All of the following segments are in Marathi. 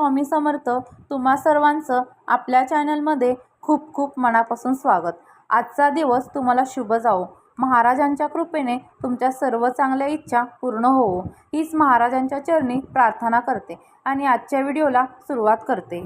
स्वामी समर्थ तुम्हा सर्वांचं आपल्या चॅनलमध्ये खूप खूप मनापासून स्वागत. आजचा दिवस तुम्हाला शुभ जावो. महाराजांच्या कृपेने तुमच्या सर्व चांगल्या इच्छा पूर्ण होवो. हीच महाराजांच्या चरणी प्रार्थना करते आणि आजच्या व्हिडिओला सुरुवात करते.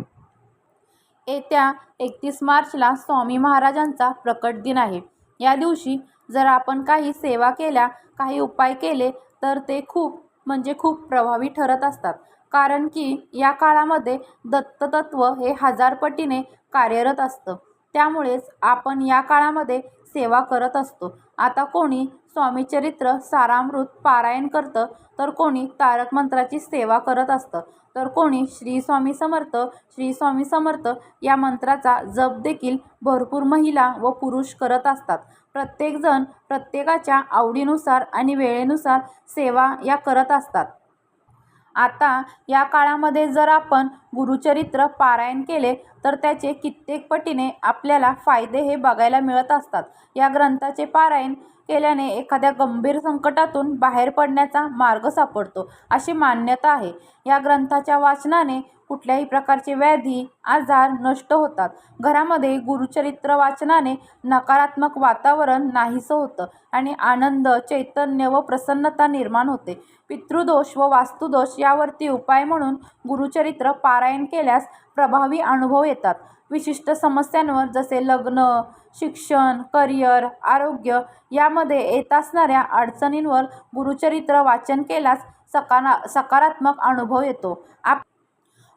येत्या एकतीस मार्चला स्वामी महाराजांचा प्रकट दिन आहे. या दिवशी जर आपण काही सेवा केल्या काही उपाय केले तर ते खूप म्हणजे खूप प्रभावी ठरत असतात. कारण की या काळामध्ये दत्ततत्व हे हजारपटीने कार्यरत असतं. त्यामुळेच आपण या काळामध्ये सेवा करत असतो. आता कोणी स्वामीचरित्र सारामृत पारायण करतं तर कोणी तारक मंत्राची सेवा करत असतं. तर कोणी श्री स्वामी समर्थ श्री स्वामी समर्थ या मंत्राचा जप देखील भरपूर महिला व पुरुष करत असतात. प्रत्येकजण प्रत्येकाच्या आवडीनुसार आणि वेळेनुसार सेवा या करत असतात. आता या काळामध्ये जर आपण गुरुचरित्र पारायण केले तर त्याचे कित्येक पटीने आपल्याला फायदे हे बघायला मिळत असतात. या ग्रंथाचे पारायण केल्याने एखाद्या गंभीर संकटातून बाहेर पडण्याचा मार्ग सापडतो अशी मान्यता आहे. या ग्रंथाच्या वाचनाने कुठल्याही प्रकारचे व्याधी आजार नष्ट होतात. घरामध्ये गुरुचरित्र वाचनाने नकारात्मक वातावरण नाहीसं होतं आणि आनंद चैतन्य व प्रसन्नता निर्माण होते. पितृदोष व वास्तुदोष यावरती उपाय म्हणून गुरुचरित्र पारायण केल्यास प्रभावी अनुभव येतात. विशिष्ट समस्यांवर जसे लग्न शिक्षण करिअर आरोग्य यामध्ये येत असणाऱ्या अडचणींवर गुरुचरित्र वाचन केल्यास सकारा सकारात्मक अनुभव येतो. आप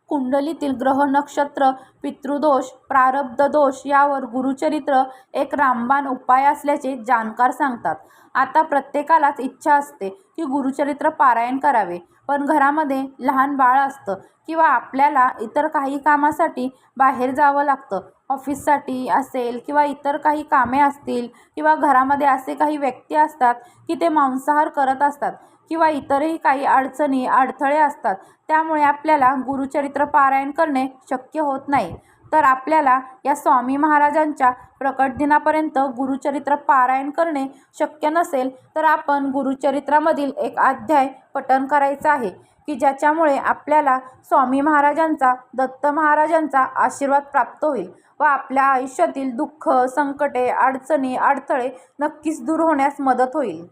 कुंडलीतील ग्रह नक्षत्र पितृदोष प्रारब्ध दोष यावर गुरुचरित्र एक रामबाण उपाय असल्याचे जाणकार सांगतात. आता प्रत्येकालाच इच्छा असते. की गुरुचरित्र पारायण करावे. पण घरामध्ये लहान बाळ असतं किंवा आपल्याला इतर काही कामासाठी बाहेर जावं लागतं. ऑफिससाठी असेल किंवा इतर काही कामे असतील किंवा घरामध्ये असे काही व्यक्ती असतात की ते मांसाहार करत असतात किंवा इतरही काही अडचणी अडथळे असतात त्यामुळे आपल्याला गुरुचरित्र पारायण करणे शक्य होत नाही. तर आपल्याला या स्वामी महाराजांच्या प्रकट दिनापर्यंत गुरुचरित्र पारायण करणे शक्य नसेल तर आपण गुरुचरित्रामधील एक अध्याय पठण करायचा आहे की ज्याच्यामुळे आपल्याला स्वामी महाराजांचा दत्त महाराजांचा आशीर्वाद प्राप्त होईल व आपल्या आयुष्यातील दुःख संकटे अडचणी अडथळे नक्कीच दूर होण्यास मदत होईल.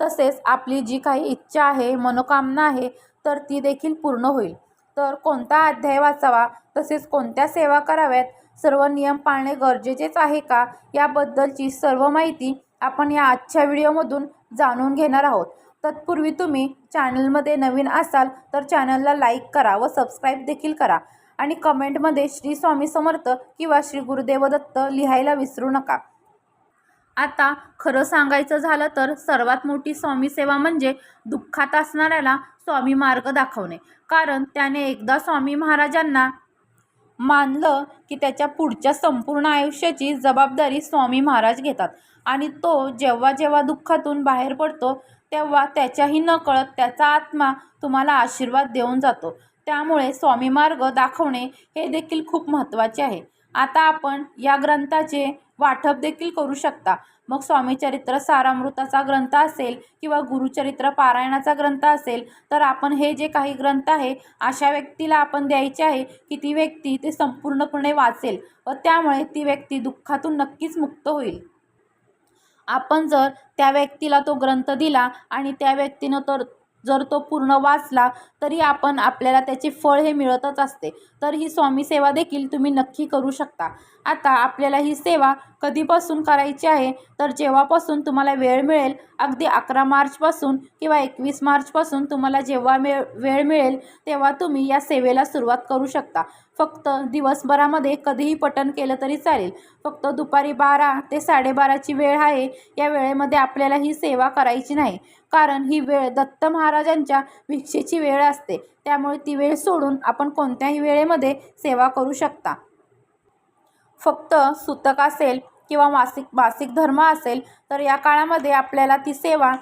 तसेच आपली जी काही इच्छा आहे मनोकामना आहे तर ती देखील पूर्ण होईल. तर कोणता अध्याय वाचावा? तसेच कोणत्या सेवा कराव्यात? सर्व नियम पाळणे गरजेचेच आहे का? याबद्दलची सर्व माहिती आपण या आजच्या व्हिडिओमधून जाणून घेणार आहोत. तत्पूर्वी तुम्ही चॅनलमध्ये नवीन असाल तर चॅनलला लाईक करा व सबस्क्राईब देखील करा. आणि कमेंटमध्ये श्री स्वामी समर्थ किंवा श्री गुरुदेव दत्त लिहायला विसरू नका. आता खरं सांगायचं झालं तर सर्वात मोठी स्वामी सेवा म्हणजे दुःखात असणाऱ्याला स्वामी मार्ग दाखवणे. कारण त्याने एकदा स्वामी महाराजांना मानलं की त्याच्या पुढच्या संपूर्ण आयुष्याची जबाबदारी स्वामी महाराज घेतात. आणि तो जेव्हा जेव्हा दुःखातून बाहेर पडतो तेव्हा त्याच्याही न कळत त्याचा आत्मा तुम्हाला आशीर्वाद देऊन जातो. त्यामुळे स्वामी मार्ग दाखवणे हे देखील खूप महत्त्वाचे आहे. आता आपण या ग्रंथाचे वाटप देखील करू शकता. मग स्वामीचरित्र सारामृताचा ग्रंथ असेल किंवा गुरुचरित्र पारायणाचा ग्रंथ असेल तर आपण हे जे काही ग्रंथ आहे अशा व्यक्तीला आपण द्यायचे आहे की ती व्यक्ती ते संपूर्णपणे वाचेल व त्यामुळे ती व्यक्ती दुःखातून नक्कीच मुक्त होईल. आपण जर त्या व्यक्तीला तो ग्रंथ दिला आणि त्या व्यक्तीनं तर जर तो पूर्ण वाचला तरी आपण आपल्याला त्याचे फळ हे मिळतच असते. तर ही स्वामी सेवा देखील तुम्ही नक्की करू शकता. आता आपल्याला ही सेवा कधीपासून करायची आहे? तर जेव्हापासून तुम्हाला वेळ मिळेल अगदी अकरा मार्चपासून किंवा एकवीस मार्चपासून तुम्हाला जेव्हा मिळ वेळ मिळेल तेव्हा तुम्ही या सेवेला सुरुवात करू शकता. फक्त दिवसभरामध्ये कधीही पठण केलं तरी चालेल. फक्त दुपारी बारा ते साडेबाराची वेळ आहे या वेळेमध्ये आपल्याला ही सेवा करायची नाही. कारण ही वेळ दत्त महाराजांच्या भिक्षेची वेळ असते. त्यामुळे ती वेळ सोडून आपण कोणत्याही वेळेमध्ये सेवा करू शकता. फक्त सुतक असेल किंवा मासिक मासिक धर्म असेल तर या काळामध्ये आपल्याला ती सेवा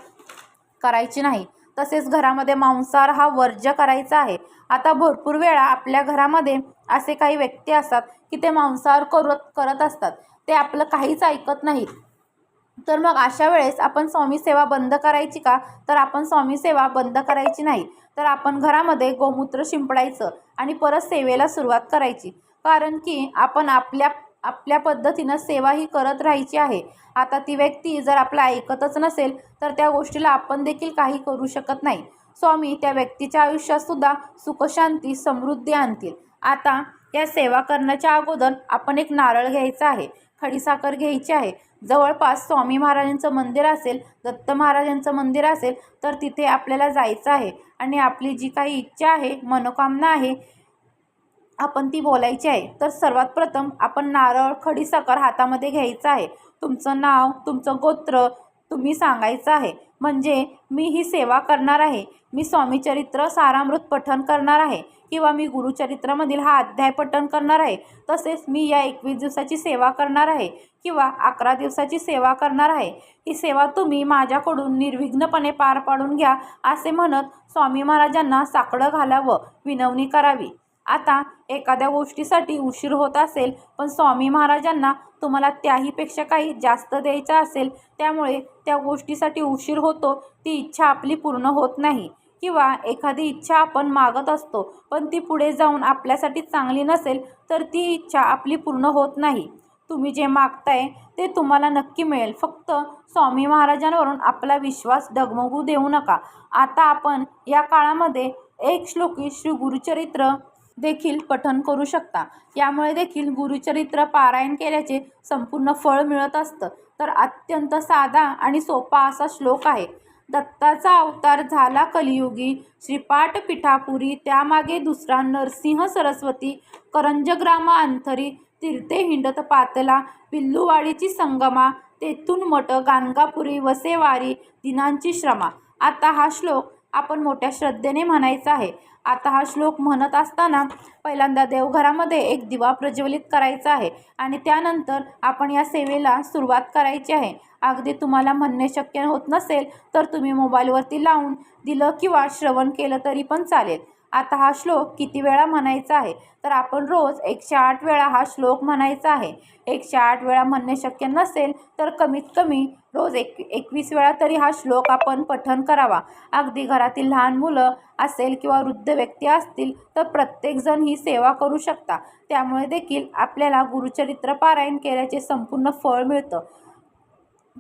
करायची नाही. तसेच घरामध्ये मांसाहार हा वर्ज्य करायचा आहे. आता भरपूर वेळा आपल्या घरामध्ये असे काही व्यक्ती असतात की ते मांसाहार करत करत असतात. ते आपलं काहीच ऐकत नाहीत. तर मग अशा वेळेस आपण स्वामी सेवा बंद करायची का? तर आपण स्वामी सेवा बंद करायची नाही. तर आपण घरामध्ये गोमूत्र शिंपडायचं आणि परत सेवेला सुरुवात करायची. कारण की आपण आपल्या आपल्या पद्धतीनं सेवा ही करत राहायची आहे. आता ती व्यक्ती जर आपलं ऐकतच नसेल तर त्या गोष्टीला आपण देखील काही करू शकत नाही. स्वामी त्या व्यक्तीच्या आयुष्यात सुद्धा सुखशांती समृद्धी आणतील. आता या सेवा करण्याच्या अगोदर आपण एक नारळ घ्यायचा आहे खडीसाखर घ्यायची आहे. जवळपास स्वामी महाराजांचं मंदिर असेल दत्त महाराजांचं मंदिर असेल तर तिथे आपल्याला जायचं आहे. आणि आपली जी काही इच्छा आहे मनोकामना आहे आपण ती बोलायची आहे. तर सर्वात प्रथम आपण नारळ खडीसाखर हातामध्ये घ्यायचं आहे. तुमचं नाव तुमचं गोत्र तुम्ही सांगायचं आहे. म्हणजे मी ही सेवा करणार आहे. मी स्वामीचरित्र सारामृत पठण करणार आहे. किंवा मी गुरुचरित्रामधील हा अध्याय पठण करणार आहे. तसेच मी या एकवीस दिवसाची सेवा करणार आहे. किंवा अकरा दिवसाची सेवा करणार आहे. ही सेवा तुम्ही माझ्याकडून निर्विघ्नपणे पार पाडून घ्या असे म्हणत स्वामी महाराजांना साकडं घालावं विनवणी करावी. आता एखाद्या गोष्टीसाठी उशीर होत असेल पण स्वामी महाराजांना तुम्हाला त्याहीपेक्षा काही जास्त द्यायचं असेल त्यामुळे त्या गोष्टीसाठी उशीर होतो ती इच्छा आपली पूर्ण होत नाही. किंवा एखादी इच्छा आपण मागत असतो पण ती पुढे जाऊन आपल्यासाठी चांगली नसेल तर ती इच्छा आपली पूर्ण होत नाही. तुम्ही जे मागताय ते तुम्हाला नक्की मिळेल. फक्त स्वामी महाराजांवरून आपला विश्वास डगमगू देऊ नका. आता आपण या काळामध्ये एक श्लोकी श्री गुरुचरित्र देखील पठन करू शकता. यामुळे देखील गुरुचरित्र पारायण केल्याचे संपूर्ण फळ मिळत असतं. तर अत्यंत साधा आणि सोपा असा श्लोक आहे. दत्ताचा अवतार झाला कलियुगी श्रीपाठ पिठापुरी त्यामागे दुसरा नरसिंह सरस्वती करंजग्राम अंथरी तीर्थे हिंडत पातला पिल्लूवाडीची संगमा तेथून मठ गाणगापुरी वसेवारी दिनांची श्रमा. आता हा श्लोक आपण मोठ्या श्रद्धेने म्हणायचा आहे. आता हा श्लोक म्हणत असताना पहिल्यांदा देवघरामध्ये एक दिवा प्रज्वलित करायचा आहे आणि त्यानंतर आपण या सेवेला सुरुवात करायची आहे. अगदी तुम्हाला म्हणणे शक्य होत नसेल तर तुम्ही मोबाईलवरती लावून दिलं किंवा श्रवण केलं तरी पण चालेल. आता हा श्लोक किती वेळा म्हणायचा आहे? तर आपण रोज एकशे आठ वेळा हा श्लोक म्हणायचा आहे. एकशे आठ वेळा म्हणणे शक्य नसेल तर कमीत कमी रोज एक एकवीस वेळा तरी हा श्लोक आपण पठन करावा. अगदी घरातील लहान मुलं असेल किंवा वृद्ध व्यक्ती असतील तर प्रत्येकजण ही सेवा करू शकता. त्यामुळे देखील आपल्याला गुरुचरित्र पारायण केल्याचे संपूर्ण फळ मिळतं.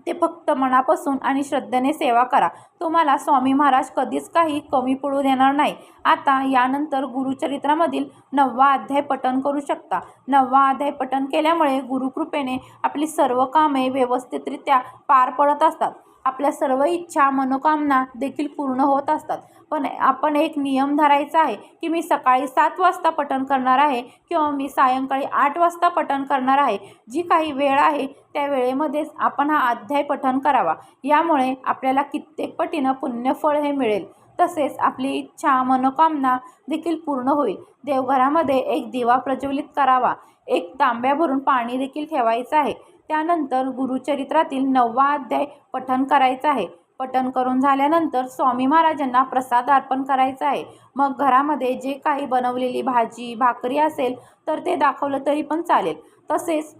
ते फक्त मनापासून आणि श्रद्धेने सेवा करा. तुम्हाला स्वामी महाराज कधीच काही कमी पडू देणार नाही. आता यानंतर गुरुचरित्रामधील नववा अध्याय पठन करू शकता. नववा अध्याय पठन केल्यामुळे गुरुकृपेने आपली सर्व कामे व्यवस्थितरित्या पार पडत असतात. आपल्या सर्व इच्छा मनोकामना देखील पूर्ण होत असतात. पण आपण एक नियम धरायचा आहे की मी सकाळी सात वाजता पठण करणार आहे किंवा मी सायंकाळी आठ वाजता पठण करणार आहे. जी काही वेळ आहे त्या वेळेमध्येच आपण हा अध्याय पठण करावा. यामुळे आपल्याला कित्येक पटीनं पुण्यफळ हे मिळेल. तसेच आपली इच्छा मनोकामना देखील पूर्ण होईल. देवघरामध्ये एक दिवा प्रज्वलित करावा. एक तांब्या भरून पाणी देखील ठेवायचं आहे. त्यानंतर गुरुचरित्रातील नववा अध्याय पठन करायचा आहे. पठन करून झाल्यानंतर स्वामी महाराजांना प्रसाद अर्पण करायचा आहे. मग घरामध्ये जे काही बनवलेली भाजी भाकरी असेल तर ते दाखवलं तरी पण चालेल. तसेच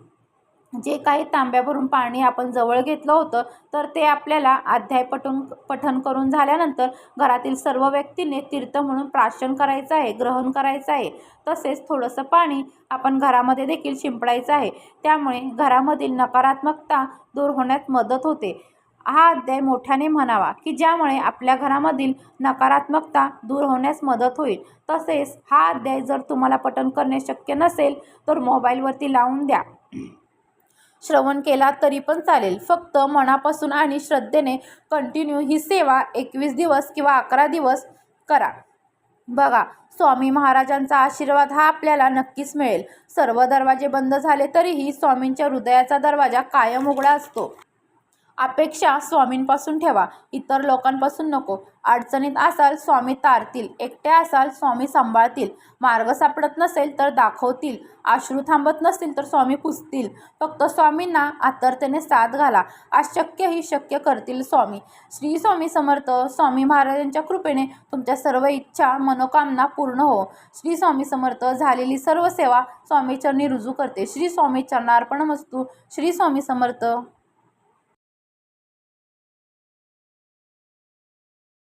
जे काही तांब्याभरून पाणी आपण जवळ घेतलं होतं तर ते आपल्याला अध्याय पटून पठन करून झाल्यानंतर घरातील सर्व व्यक्तीने तीर्थ म्हणून प्राशन करायचं आहे ग्रहण करायचं आहे. तसेच थोडंसं पाणी आपण घरामध्ये देखील शिंपडायचं आहे. त्यामुळे घरामधील नकारात्मकता दूर होण्यात मदत होते. हा अध्याय मोठ्याने म्हणावा की ज्यामुळे आपल्या घरामधील नकारात्मकता दूर होण्यास मदत होईल. तसेच हा अध्याय जर तुम्हाला पठन करणे शक्य नसेल तर मोबाईलवरती लावून द्या. श्रवण केला तरी पण चालेल. फक्त मनापासून आणि श्रद्धेने कंटिन्यू ही सेवा एकवीस दिवस किंवा अकरा दिवस करा. बघा स्वामी महाराजांचा आशीर्वाद हा आपल्याला नक्कीच मिळेल. सर्व दरवाजे बंद झाले तरीही स्वामींच्या हृदयाचा दरवाजा कायम उघडा असतो. अपेक्षा स्वामींपासून ठेवा इतर लोकांपासून नको. अडचणीत असाल स्वामी तारतील एकट्या असाल स्वामी सांभाळतील. मार्ग सापडत नसेल तर दाखवतील. आश्रू थांबत नसतील तर स्वामी पुसतील. फक्त स्वामींना आतरतेने साथ घाला. अशक्य ही शक्य करतील स्वामी. श्री स्वामी समर्थ स्वामी महाराजांच्या कृपेने तुमच्या सर्व इच्छा मनोकामना पूर्ण हो. श्री स्वामी समर्थ झालेली सर्व सेवा स्वामीचरणी रुजू करते. श्री स्वामी चरणार्पण वस्तू श्री स्वामी समर्थ.